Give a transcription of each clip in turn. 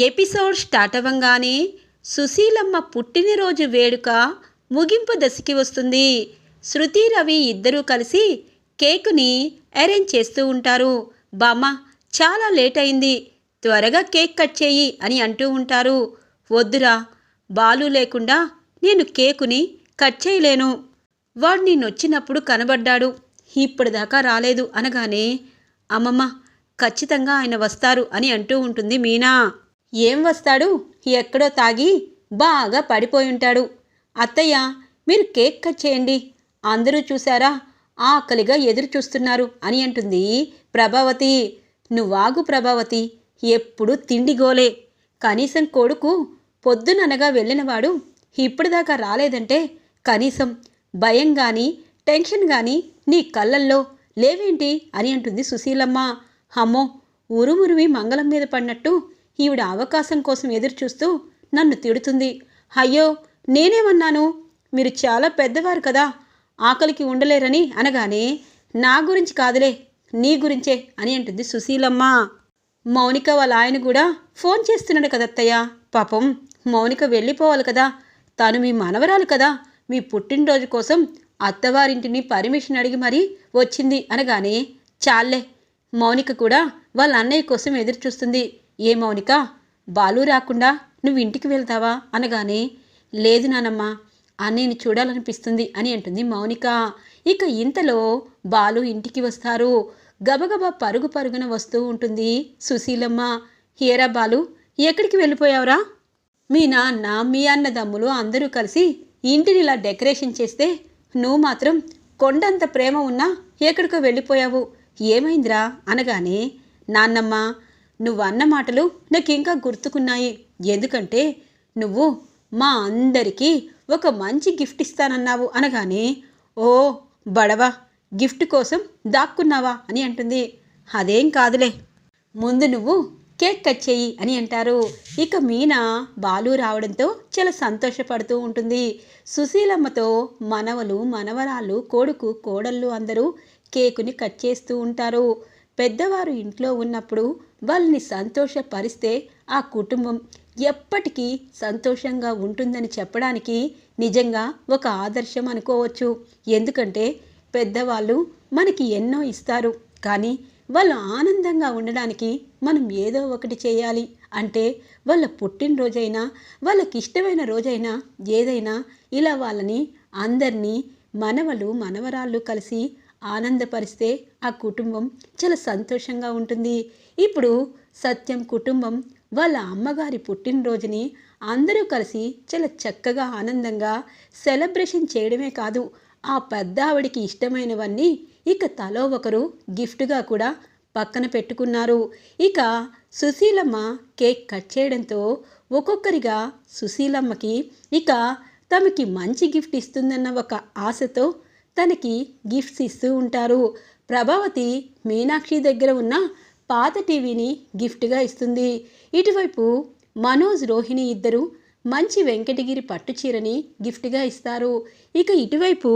Episode start అవ్వంగానే Susheelamma పుట్టినరోజు వేడుక ముగింపు దశకి వస్తుంది. శృతి రవి ఇద్దరూ కలిసి కేకుని అరేంజ్ చేస్తూ ఉంటారు. బామ్మ చాలా లేట్ అయింది. త్వరగా కేక్ కట్ చేయి అని అంటూ ఉంటారు. వద్దురా బాలు లేకుండా నేను కేకుని కట్ చేయలేను. వాడు నిన్నొచ్చినప్పుడు కనబడ్డాడు. ఇప్పటిదాకా రాలేదు అనగానే అమ్మమ్మ ఖచ్చితంగా ఆయన వస్తారు అని అంటూ ఉంటుంది మీనా. ఏం వస్తాడు? ఎక్కడో తాగి బాగా పడిపోయి ఉంటాడు అత్తయ్య మీరు కేక్ కట్ చేయండి. అందరూ చూసారా ఆకలిగా ఎదురు చూస్తున్నారు అని అంటుంది ప్రభావతి. నువ్వాగు ప్రభావతి ఎప్పుడు తిండిగోలే కనీసం కొడుకు పొద్దుననగా వెళ్ళినవాడు ఇప్పటిదాకా రాలేదంటే కనీసం భయం కానీ టెన్షన్ కానీ నీ కళ్ళల్లో లేవేంటి? అని అంటుంది సుశీలమ్మ. అమ్మో ఉరుమురివి మంగళం మీద పడినట్టు ఈవిడ అవకాశం కోసం ఎదురు చూస్తూ నన్ను తిడుతుంది. అయ్యో నేనేమన్నాను? మీరు చాలా పెద్దవారు కదా ఆకలికి ఉండలేరని అనగానే నా గురించి కాదులే నీ గురించే అని అంటుంది సుశీలమ్మ. మౌనిక వాళ్ళ ఆయన కూడా ఫోన్ చేస్తున్నాడు కదత్తయ్య పాపం మౌనిక వెళ్ళిపోవాలి కదా తను మీ మనవరాలు కదా మీ పుట్టినరోజు కోసం అత్తవారింటిని పర్మిషన్ అడిగి మరీ వచ్చింది అనగానే చాలే మౌనిక కూడా వాళ్ళ అన్నయ్య కోసం ఎదురు చూస్తుంది ఏ మౌనిక బాలు రాకుండా నువ్వు ఇంటికి వెళ్తావా? అనగానే లేదు నానమ్మ అన్నయ్యని చూడాలనిపిస్తుంది అని అంటుంది మౌనిక. ఇక ఇంతలో బాలు ఇంటికి వస్తారు. గబగబా పరుగు పరుగున వస్తూ ఉంటుంది సుశీలమ్మ. హేరా బాలు ఎక్కడికి వెళ్ళిపోయావురా? మీ నాన్న మీ అన్నదమ్ములు అందరూ కలిసి ఇంటిని ఇలా డెకరేషన్ చేస్తే నువ్వు మాత్రం కొండంత ప్రేమ ఉన్నా ఎక్కడికో వెళ్ళిపోయావు. ఏమైందిరా? అనగానే నాన్నమ్మ నువ్వు అన్న మాటలు నాకు ఇంకా గుర్తుకున్నాయి. ఎందుకంటే నువ్వు మా అందరికీ ఒక మంచి గిఫ్ట్ ఇస్తానన్నావు అనగానే ఓ బడవా గిఫ్ట్ కోసం దాక్కున్నావా అని అంటుంది. అదేం కాదులే. ముందు నువ్వు కేక్ కట్ చేయి అని అంటారు. ఇక మీనా బాలు రావడంతో చాలా సంతోషపడుతూ ఉంటుంది. సుశీలమ్మతో మనవలు మనవరాళ్ళు కొడుకు కోడళ్ళు అందరూ కేకుని కట్ చేస్తూ ఉంటారు. పెద్దవారు ఇంట్లో ఉన్నప్పుడు వాళ్ళని సంతోషపరిస్తే ఆ కుటుంబం ఎప్పటికీ సంతోషంగా ఉంటుందని చెప్పడానికి నిజంగా ఒక ఆదర్శం అనుకోవచ్చు. ఎందుకంటే పెద్దవాళ్ళు మనకి ఎన్నో ఇస్తారు. కానీ వాళ్ళు ఆనందంగా ఉండడానికి మనం ఏదో ఒకటి చేయాలి. అంటే వాళ్ళ పుట్టినరోజైనా వాళ్ళకి ఇష్టమైన రోజైనా ఏదైనా ఇలా వాళ్ళని అందరినీ మనవలు మనవరాళ్ళు కలిసి ఆనందపరిస్తే ఆ కుటుంబం చాలా సంతోషంగా ఉంటుంది. ఇప్పుడు సత్యం కుటుంబం వాళ్ళ అమ్మగారి పుట్టినరోజుని అందరూ కలిసి చాలా చక్కగా ఆనందంగా సెలబ్రేషన్ చేయడమే కాదు ఆ పెద్ద ఆవిడికి ఇష్టమైనవన్నీ ఇక తలో ఒకరు గిఫ్ట్గా కూడా పక్కన పెట్టుకున్నారు. ఇక సుశీలమ్మ కేక్ కట్ చేయడంతో ఒక్కొక్కరిగా సుశీలమ్మకి ఇక తమకి మంచి గిఫ్ట్ ఇస్తుందన్న ఒక ఆశతో తనకి గిఫ్ట్స్ ఇస్తూ ఉంటారు. ప్రభావతి మీనాక్షి దగ్గర ఉన్న పాత టీవీని గిఫ్ట్గా ఇస్తుంది. ఇటువైపు మనోజ్ రోహిణి ఇద్దరు మంచి వెంకటగిరి పట్టు చీరని గిఫ్ట్గా ఇస్తారు. ఇక ఇటువైపు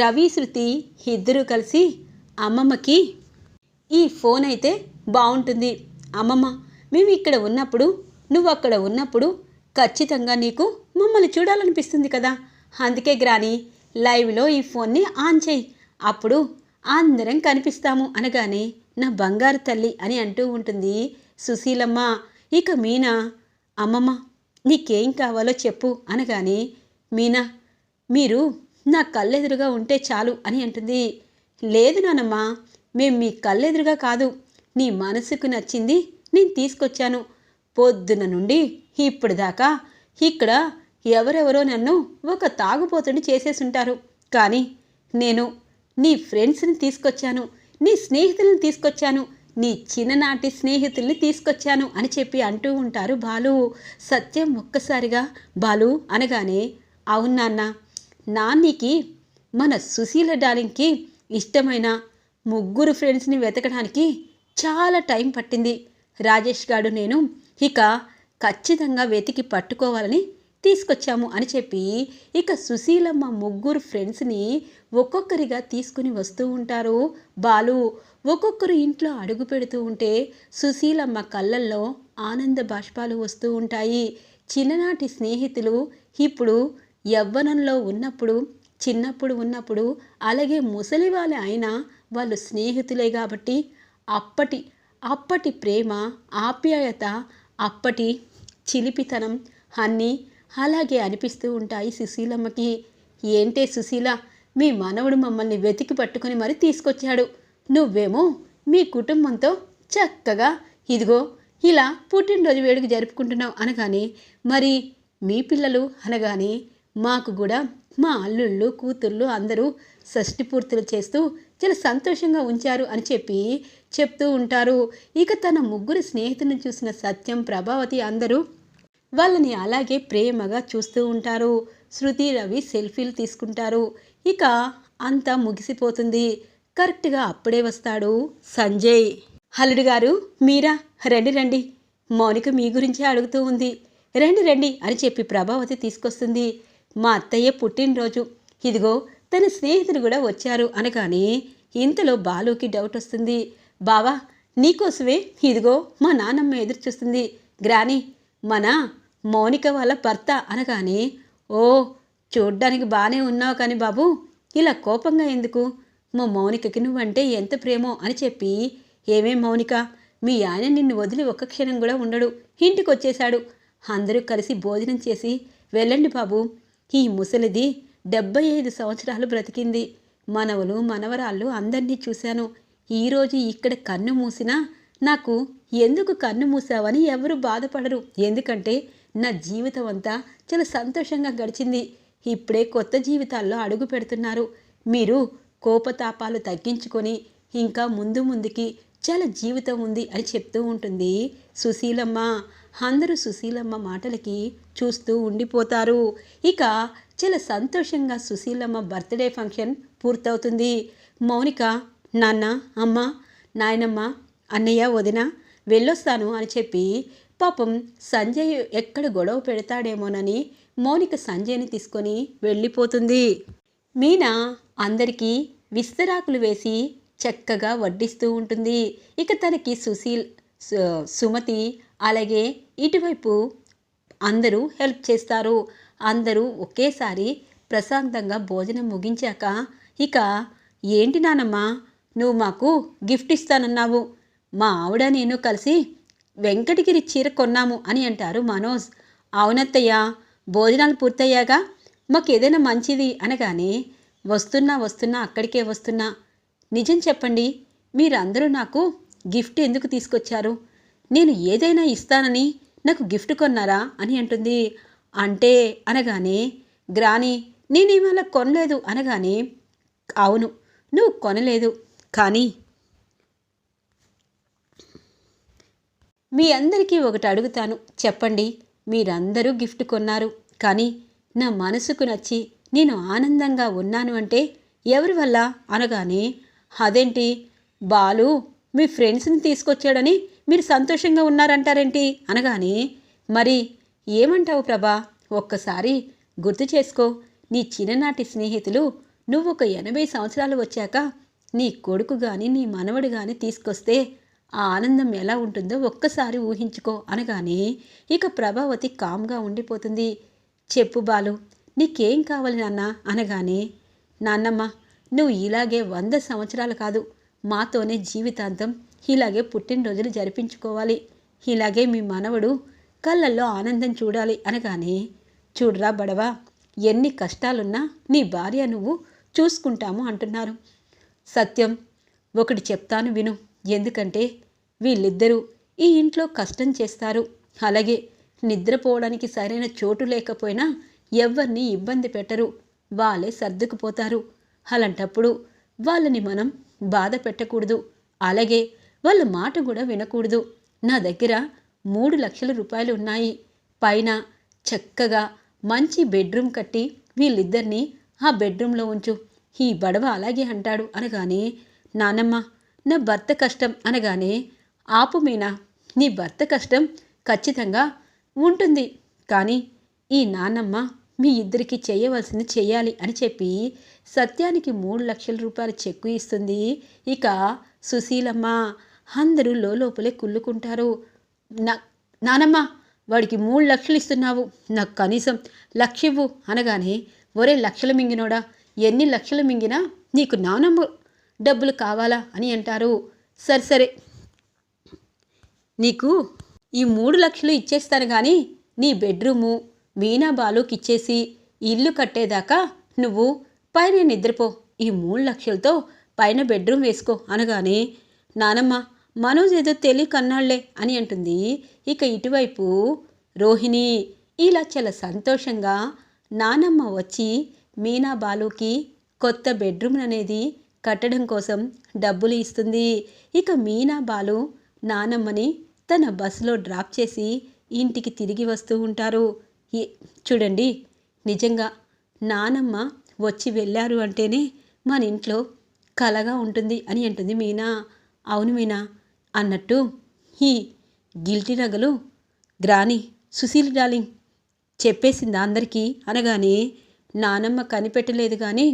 రవి శృతి ఇద్దరూ కలిసి అమ్మమ్మకి ఈ ఫోన్ అయితే బాగుంటుంది. అమ్మమ్మ మేము ఇక్కడ ఉన్నప్పుడు నువ్వు అక్కడ ఉన్నప్పుడు ఖచ్చితంగా నీకు మమ్మల్ని చూడాలనిపిస్తుంది కదా. అందుకే గ్రాని లైవ్లో ఈ ఫోన్ని ఆన్ చేయి. అప్పుడు అందరం కనిపిస్తాము అనగానే నా బంగారు తల్లి అని అంటూ ఉంటుంది. సుశీలమ్మ ఇక మీనా? అమ్మమ్మ నీకేం కావాలో చెప్పు అనగానే మీనా మీరు నా కళ్ళెదురుగా ఉంటే చాలు అని అంటుంది. లేదు నానమ్మ మేం మీ కళ్ళెదురుగా కాదు. నీ మనసుకు నచ్చింది నేను తీసుకొచ్చాను. పొద్దున నుండి ఇప్పుడు దాకా ఇక్కడ ఎవరెవరో నన్ను ఒక తాగుబోతుని చేసేసుంటారు. కానీ నేను నీ ఫ్రెండ్స్ని తీసుకొచ్చాను నీ స్నేహితులను తీసుకొచ్చాను నీ చిన్ననాటి స్నేహితుల్ని తీసుకొచ్చాను అని చెప్పి అంటూ ఉంటారు బాలు. సత్యం ఒక్కసారిగా బాలు అనగానే అవును నాన్న నాన్నకి మన సుశీల డాలింగ్కి ఇష్టమైన ముగ్గురు ఫ్రెండ్స్ని వెతకడానికి చాలా టైం పట్టింది. రాజేష్ గారు నేను ఇక ఖచ్చితంగా వెతికి పట్టుకోవాలని తీసుకొచ్చాము అని చెప్పి ఇక సుశీలమ్మ ముగ్గురు ఫ్రెండ్స్ని ఒక్కొక్కరిగా తీసుకుని వస్తూ ఉంటారు. బాలు ఒక్కొక్కరు ఇంట్లో అడుగు పెడుతూ ఉంటే సుశీలమ్మ కళ్ళల్లో ఆనంద బాష్పాలు వస్తూ ఉంటాయి. చిన్ననాటి స్నేహితులు ఇప్పుడు యవ్వనంలో ఉన్నప్పుడు చిన్నప్పుడు ఉన్నప్పుడు అలాగే ముసలి వాళ్ళ అయినా వాళ్ళు స్నేహితులే కాబట్టి అప్పటి అప్పటి ప్రేమ ఆప్యాయత అప్పటి చిలిపితనం అన్నీ అలాగే అనిపిస్తూ ఉంటాయి సుశీలమ్మకి. ఏంటే సుశీల? మీ మనవడు మమ్మల్ని వెతికి పట్టుకుని మరి తీసుకొచ్చాడు. నువ్వేమో మీ కుటుంబంతో చక్కగా ఇదిగో ఇలా పుట్టినరోజు వేడుక జరుపుకుంటున్నావు అనగానే మరి మీ పిల్లలు అనగానే మాకు కూడా మా అల్లుళ్ళు కూతుళ్ళు అందరూ షష్టి పూర్తులు చేస్తూ చాలా సంతోషంగా ఉంచారు అని చెప్పి చెప్తూ ఉంటారు. ఇక తన ముగ్గురు స్నేహితులను చూసిన సత్యం ప్రభావతి అందరూ వాళ్ళని అలాగే ప్రేమగా చూస్తూ ఉంటారు. శృతి రవి సెల్ఫీలు తీసుకుంటారు. ఇక అంతా ముగిసిపోతుంది. కరెక్ట్గా అప్పుడే వస్తాడు సంజయ్. హలుడు గారు మీరా? రండి రండి. మౌనిక మీ గురించే అడుగుతూ ఉంది. రండి రండి అని చెప్పి ప్రభావతి తీసుకొస్తుంది. మా అత్తయ్య పుట్టినరోజు. ఇదిగో తన స్నేహితులు కూడా వచ్చారు అనగానే ఇంతలో బాలుకి డౌట్ వస్తుంది. బావా నీకోసమే ఇదిగో మా నాన్నమ్మ ఎదురు చూస్తుంది. గ్రాని మన మౌనిక వాళ్ళ భర్త అనగానే ఓ చూడ్డానికి బాగానే ఉన్నావు కానీ బాబు ఇలా కోపంగా ఎందుకు? మా మౌనికకి నువ్వంటే ఎంత ప్రేమో అని చెప్పి ఏమేం మౌనిక మీ ఆయన నిన్ను వదిలి ఒక్క క్షణం కూడా ఉండడు ఇంటికి వచ్చేశాడు అందరూ కలిసి భోజనం చేసి వెళ్ళండి బాబు. ఈ ముసలిది డెబ్బై ఐదు సంవత్సరాలు బ్రతికింది. మనవలు మనవరాళ్ళు అందరినీ చూశాను. ఈరోజు ఇక్కడ కన్ను మూసినా నాకు ఎందుకు కన్ను మూసావని ఎవరు బాధపడరు. ఎందుకంటే నా జీవితం అంతా చాలా సంతోషంగా గడిచింది. ఇప్పుడే కొత్త జీవితాల్లో అడుగు పెడుతున్నారు. మీరు కోపతాపాలు తగ్గించుకొని ఇంకా ముందు ముందుకి చాలా జీవితం ఉంది అని చెప్తూ ఉంటుంది. సుశీలమ్మ అందరూ సుశీలమ్మ మాటలకి చూస్తూ ఉండిపోతారు. ఇక చాలా సంతోషంగా సుశీలమ్మ బర్త్డే ఫంక్షన్ పూర్తవుతుంది. మౌనిక నాన్న అమ్మ నాయనమ్మ అన్నయ్య వదిన వెళ్ళొస్తాను అని చెప్పి పాపం సంజయ్ ఎక్కడ గొడవ పెడతాడేమోనని మౌనిక సంజయ్ని తీసుకొని వెళ్ళిపోతుంది. మీనా అందరికీ విస్తరాకులు వేసి చక్కగా వడ్డిస్తూ ఉంటుంది. ఇక తనకి సుశీల్ సు- సుమతి అలాగే ఇటువైపు అందరూ హెల్ప్ చేస్తారు. అందరూ ఒకేసారి ప్రశాంతంగా భోజనం ముగించాక ఇక ఏంటి నానమ్మా నువ్వు మాకు గిఫ్ట్ ఇస్తానన్నావు. మా ఆవిడ నేను కలిసి వెంకటగిరి చీర కొన్నాము అని అంటారు మనోజ్. అవునత్తయ్య భోజనాలు పూర్తయ్యాగా? మాకు ఏదైనా మంచిది అనగానే వస్తున్నా వస్తున్నా అక్కడికే వస్తున్నా. నిజం చెప్పండి మీరందరూ నాకు గిఫ్ట్ ఎందుకు తీసుకొచ్చారు? నేను ఏదైనా ఇస్తానని నాకు గిఫ్ట్ కొన్నారా అని అంటుంది. అంటే అనగానే గ్రాని నేనేమలా కొనలేదు అనగానే అవును నువ్వు కొనలేదు. కానీ మీ అందరికీ ఒకటి అడుగుతాను. చెప్పండి మీరందరూ గిఫ్ట్ కొన్నారు. కానీ నా మనసుకు నచ్చి నేను ఆనందంగా ఉన్నాను అంటే ఎవరి వల్ల? అనగానే అదేంటి? బాలు మీ ఫ్రెండ్స్ని తీసుకొచ్చాడని మీరు సంతోషంగా ఉన్నారంటారేంటి? అనగానే మరి ఏమంటావు ప్రభా? ఒక్కసారి గుర్తు చేసుకో. నీ చిన్ననాటి స్నేహితులు నువ్వు ఒక ఎనభై సంవత్సరాలు వచ్చాక నీ కొడుకు కానీ నీ మనవడు కానీ తీసుకొస్తే ఆ ఆనందం ఎలా ఉంటుందో ఒక్కసారి ఊహించుకో అనగానే ఇక ప్రభావతి కామ్గా ఉండిపోతుంది. చెప్పు బాలు నీకేం కావాలి నాన్న? అనగానే నాన్నమ్మ నువ్వు ఇలాగే వంద సంవత్సరాలు కాదు మాతోనే జీవితాంతం ఇలాగే పుట్టినరోజులు జరిపించుకోవాలి. ఇలాగే మీ మనవడు కళ్ళల్లో ఆనందం చూడాలి అనగానే చూడరా బడవా ఎన్ని కష్టాలున్నా నీ భార్య నువ్వు చూసుకుంటాము అంటున్నారు. సత్యం ఒకటి చెప్తాను విను. ఎందుకంటే వీళ్ళిద్దరూ ఈ ఇంట్లో కష్టం చేస్తారు. అలాగే నిద్రపోవడానికి సరైన చోటు లేకపోయినా ఎవరిని ఇబ్బంది పెట్టరు. వాళ్ళే సర్దుకుపోతారు. అలాంటప్పుడు వాళ్ళని మనం బాధ పెట్టకూడదు. అలాగే వాళ్ళ మాట కూడా వినకూడదు. నా దగ్గర మూడు లక్షల రూపాయలు ఉన్నాయి. పైన చక్కగా మంచి బెడ్రూమ్ కట్టి వీళ్ళిద్దరినీ ఆ బెడ్రూమ్లో ఉంచు. ఈ బడవ అలాగే అంటాడు అనగానే నానమ్మ నా భర్త కష్టం అనగానే ఆపు మీనా నీ భర్త కష్టం ఖచ్చితంగా ఉంటుంది. కానీ ఈ నాన్నమ్మ మీ ఇద్దరికి చేయవలసింది చేయాలి అని చెప్పి సత్యానికి మూడు లక్షల రూపాయల చెక్కు ఇస్తుంది. ఇక సుశీలమ్మ అందరూ లోపలే కుళ్ళుకుంటారు. నా నానమ్మ వాడికి మూడు లక్షలు ఇస్తున్నావు. నాకు కనీసం లక్ష ఇవ్వు అనగానే ఒరే లక్షలు మింగినోడా ఎన్ని లక్షలు మింగినా నీకు నానమ్మ డబ్బులు కావాలా అని అంటారు. సరే సరే. నీకు ఈ మూడు లక్షలు ఇచ్చేస్తాను కానీ నీ బెడ్రూము మీనా బాలుకి ఇచ్చేసి ఇల్లు కట్టేదాకా నువ్వు పైన నిద్రపో. ఈ మూడు లక్షలతో పైన బెడ్రూమ్ వేసుకో అనగానే నానమ్మ మనోజ్ ఏదో తెలియక అన్నాళ్ళే అని అంటుంది. ఇక ఇటువైపు రోహిణి ఇలా చాలా సంతోషంగా నానమ్మ వచ్చి మీనా బాలుకి కొత్త బెడ్రూమ్ అనేది కట్టడం కోసం డబ్బులు ఇస్తుంది. ఇక మీనా బాలు నానమ్మని తన బస్సులో డ్రాప్ చేసి ఇంటికి తిరిగి వస్తూ ఉంటారు. చూడండి నిజంగా నానమ్మ వచ్చి వెళ్ళారు అంటేనే మన ఇంట్లో కలగా ఉంటుంది అని అంటుంది మీనా. అవును మీనా అన్నట్టు ఈ గిల్టీ నగలు గ్రాని సుశీల్ డార్లింగ్ చెప్పేసింది అందరికీ అనగానే నానమ్మ కనిపెట్టలేదు కానీ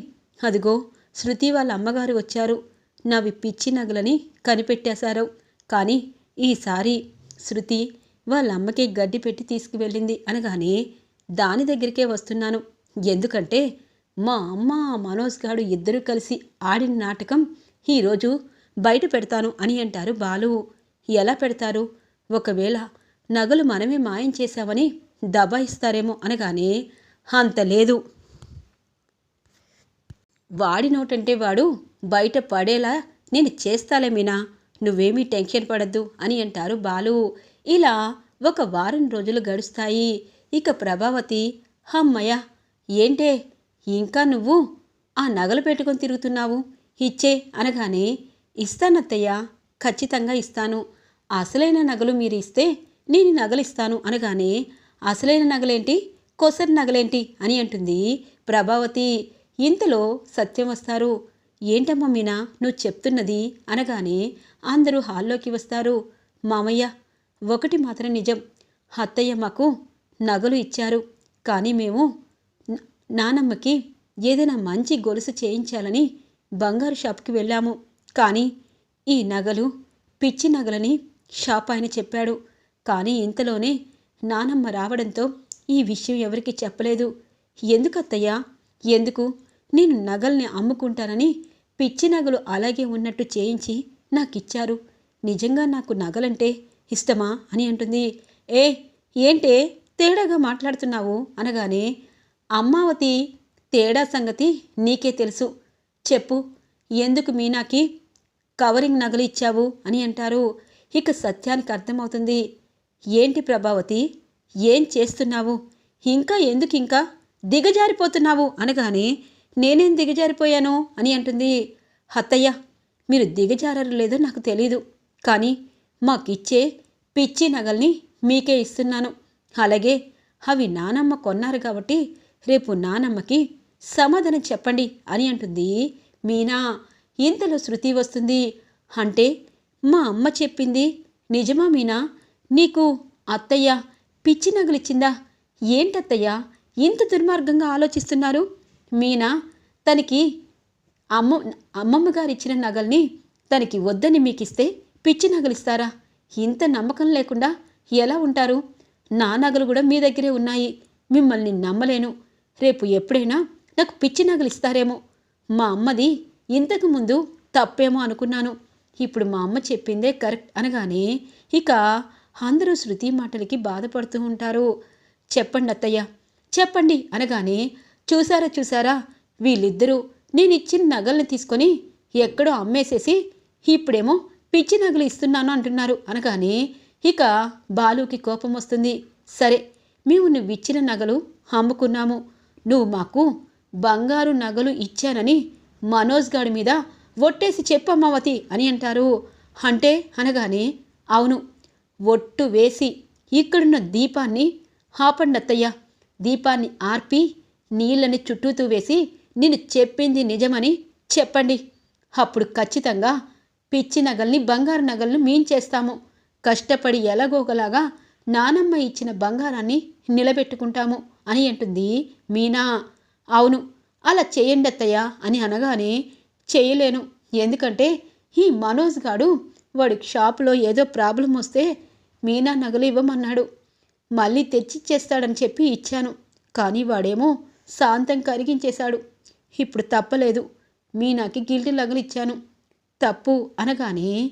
అదిగో శృతి వాళ్ళ అమ్మగారు వచ్చారు. నావి పిచ్చి నగలని కనిపెట్టేశారు. కానీ ఈసారి శృతి వాళ్ళ అమ్మకి గడ్డి పెట్టి తీసుకువెళ్ళింది అనగానే దాని దగ్గరికే వస్తున్నాను. ఎందుకంటే మా అమ్మ మనోజ్ గారు ఇద్దరూ కలిసి ఆడిన నాటకం ఈరోజు బయట పెడతాను అని అంటారు బాలు. ఎలా పెడతారు? ఒకవేళ నగలు మనమే మాయం చేశామని దబాయిస్తారేమో అనగానే అంత లేదు. వాడి నోటంటే వాడు బయట పడేలా నేను చేస్తాలే మీనా. నువ్వేమీ టెన్షన్ పడద్దు అని అంటారు బాలు. ఇలా ఒక వారం రోజులు గడుస్తాయి. ఇక ప్రభావతి హమ్మయ్య ఏంటే? ఇంకా నువ్వు? ఆ నగలు పెట్టుకొని తిరుగుతున్నావు? ఇచ్చే అనగానే ఇస్తానత్తయ్య ఖచ్చితంగా ఇస్తాను. అసలైన నగలు మీరు ఇస్తే నేను నగలిస్తాను నగలు ఇస్తాను అనగానే అసలైన నగలేంటి? కొసరి నగలేంటి? అని అంటుంది ప్రభావతి. ఇంతలో సత్యం వస్తారు. ఏంటమ్మా మీనా నువ్వు చెప్తున్నది? అనగానే అందరూ హాల్లోకి వస్తారు. మామయ్య ఒకటి మాత్రం నిజం. అత్తయ్య మాకు నగలు ఇచ్చారు. కానీ మేము నానమ్మకి ఏదైనా మంచి గొలుసు చేయించాలని బంగారు షాప్కి వెళ్ళాము. కానీ ఈ నగలు పిచ్చి నగలని షాప్ ఆయన చెప్పాడు. కానీ ఇంతలోనే నానమ్మ రావడంతో ఈ విషయం ఎవరికి చెప్పలేదు. ఎందుకు అత్తయ్య ఎందుకు? నేను నగల్ని అమ్ముకుంటానని పిచ్చి నగలు అలాగే ఉన్నట్టు చేయించి నాకిచ్చారు. నిజంగా నాకు నగలంటే ఇష్టమా అని అంటుంది. ఏ ఏంటే తేడాగా మాట్లాడుతున్నావు అనగానే అమ్మావతి తేడా సంగతి నీకే తెలుసు. చెప్పు ఎందుకు మీనాకి కవరింగ్ నగలు ఇచ్చావు అని అంటారు. ఇక సత్యానికి అర్థమవుతుంది. ఏంటి ప్రభావతి ఏం చేస్తున్నావు? ఇంకా ఎందుకు ఇంకా దిగజారిపోతున్నావు అనగానే నేనేం దిగజారిపోయాను? అని అంటుంది. అత్తయ్య మీరు దిగజారరు లేదో నాకు తెలీదు. కానీ మాకిచ్చే పిచ్చి నగల్ని మీకే ఇస్తున్నాను. అలాగే అవి నానమ్మ కొన్నారు కాబట్టి రేపు నానమ్మకి సమాధానం చెప్పండి అని అంటుంది. మీనా ఇంతలో శృతి వస్తుంది. అంటే మా అమ్మ చెప్పింది నిజమా మీనా? నీకు అత్తయ్య పిచ్చి నగలిచ్చిందా? ఏంటత్తయ్య ఇంత దుర్మార్గంగా ఆలోచిస్తున్నారు? మీనా తనకి అమ్మ అమ్మమ్మ గారు ఇచ్చిన నగల్ని తనకి వద్దని మీకు ఇస్తే పిచ్చి నగలిస్తారా? ఇంత నమ్మకం లేకుండా ఎలా ఉంటారు? నా నగలు కూడా మీ దగ్గరే ఉన్నాయి. మిమ్మల్ని నమ్మలేను. రేపు ఎప్పుడైనా నాకు పిచ్చి నగలు ఇస్తారేమో మా అమ్మది ఇంతకు ముందు తప్పేమో అనుకున్నాను. ఇప్పుడు మా అమ్మ చెప్పిందే కరెక్ట్ అనగానే ఇక అందరూ శృతి మాటలకి బాధపడుతూ ఉంటారు. చెప్పండి అత్తయ్య చెప్పండి అనగానే చూసారా చూసారా? వీళ్ళిద్దరూ నేను ఇచ్చిన నగల్ని తీసుకొని ఎక్కడో అమ్మేసేసి ఇప్పుడేమో పిచ్చి నగలు ఇస్తున్నాను అంటున్నారు. అనగానే ఇక బాలుకి కోపం వస్తుంది. సరే మేము నువ్విచ్చిన నగలు అమ్ముకున్నాము. నువ్వు మాకు బంగారు నగలు ఇచ్చానని మనోజ్ గాడి మీద ఒట్టేసి చెప్పమ్మవతి అని అంటారు. అంటే అనగానే అవును ఒట్టు వేసి ఇక్కడున్న దీపాన్ని ఆపండి అత్తయ్య దీపాన్ని ఆర్పి నీళ్ళని చుట్టూతూ వేసి నేను చెప్పింది నిజమని చెప్పండి. అప్పుడు ఖచ్చితంగా పిచ్చి నగల్ని బంగారు నగల్ని మేం చేస్తాము కష్టపడి ఎలాగోగలాగా నానమ్మ ఇచ్చిన బంగారాన్ని నిలబెట్టుకుంటాము అని అంటుంది మీనా. అవును అలా చేయండి అత్తయ్య అని అనగానే చేయలేను. ఎందుకంటే ఈ మనోజ్ గాడు వాడి షాపులో ఏదో ప్రాబ్లం వస్తే మీనా నగలు ఇవ్వమన్నాడు. మళ్ళీ తెచ్చిచ్చేస్తాడని చెప్పి ఇచ్చాను. కానీ వాడేమో శాంతం కరిగించేశాడు. ఇప్పుడు తప్పలేదు. మీనాకి గిల్టి లగలిచ్చాను. తప్పు అనగానే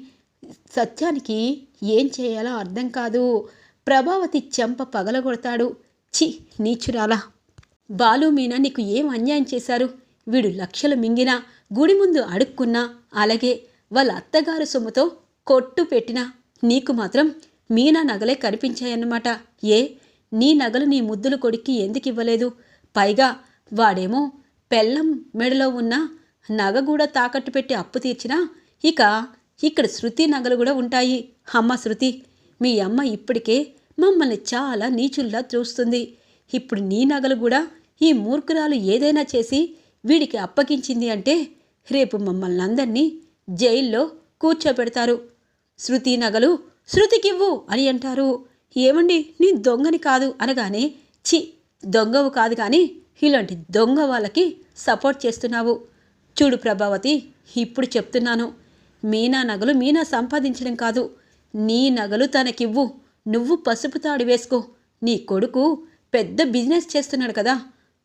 సత్యానికి ఏం చేయాలో అర్థం కాదు. ప్రభావతి చెంప పగలగొడతాడు. చి నీచురాలా. బాలు మీనా నీకు ఏం అన్యాయం చేశారు? వీడు లక్షలు మింగినా గుడి ముందు అడుక్కున్నా అలాగే వాళ్ళ అత్తగారు సొమ్ముతో కొట్టు పెట్టినా నీకు మాత్రం మీనా నగలే కనిపించాయన్నమాట. ఏ? నీ నగలు నీ ముద్దుల కొడుక్కి ఎందుకు ఇవ్వలేదు పైగా వాడేమో పెళ్ళం మెడలో ఉన్న నగ కూడా తాకట్టు పెట్టి అప్పు తీర్చినా ఇక ఇక్కడ శృతి నగలు కూడా ఉంటాయి. అమ్మ శృతి మీ అమ్మ ఇప్పటికే మమ్మల్ని చాలా నీచుల్లా చూస్తుంది ఇప్పుడు నీ నగలు కూడా ఈ మూర్ఖురాలు ఏదైనా చేసి వీడికి అప్పగించింది అంటే రేపు మమ్మల్ని అందరినీ జైల్లో కూర్చోబెడతారు. శృతి నగలు శృతికివ్వు అని అంటారు. ఏమండి నీ దొంగని కాదు అనగానే చి దొంగవు కాదు కానీ ఇలాంటి దొంగ వాళ్ళకి సపోర్ట్ చేస్తున్నావు. చూడు ప్రభావతి ఇప్పుడు చెప్తున్నాను. మీనా నగలు మీనా సంపాదించడం కాదు. నీ నగలు తనకివ్వు. నువ్వు పసుపు తాడు వేసుకో. నీ కొడుకు పెద్ద బిజినెస్ చేస్తున్నాడు కదా.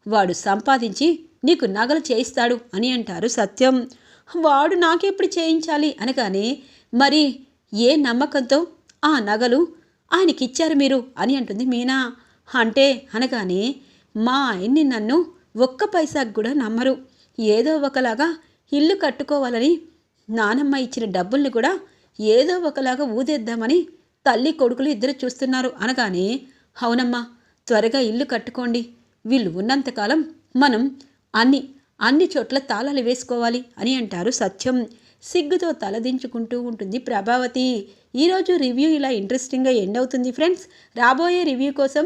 వాడు సంపాదించి నీకు నగలు చేయిస్తాడు అని అంటారు సత్యం. వాడు నాకెప్పుడు చేయించాలి అనగానే మరి ఏ నమ్మకంతో ఆ నగలు ఆయనకిచ్చారు మీరు అని అంటుంది మీనా. అంటే అనగానే మా ఆయన్ని నన్ను ఒక్క పైసాకు కూడా నమ్మరు. ఏదో ఒకలాగా ఇల్లు కట్టుకోవాలని నానమ్మ ఇచ్చిన డబ్బుల్ని కూడా ఏదో ఒకలాగా ఊదేద్దామని తల్లి కొడుకులు ఇద్దరు చూస్తున్నారు. అనగానే అవునమ్మా త్వరగా ఇల్లు కట్టుకోండి. వీళ్ళు ఉన్నంతకాలం మనం అన్ని అన్ని చోట్ల తాళాలు వేసుకోవాలి అని అంటారు సత్యం. సిగ్గుతో తలదించుకుంటూ ఉంటుంది ప్రభావతి. ఈరోజు రివ్యూ ఇలా ఇంట్రెస్టింగ్గా ఎండ్ అవుతుంది ఫ్రెండ్స్. రాబోయే రివ్యూ కోసం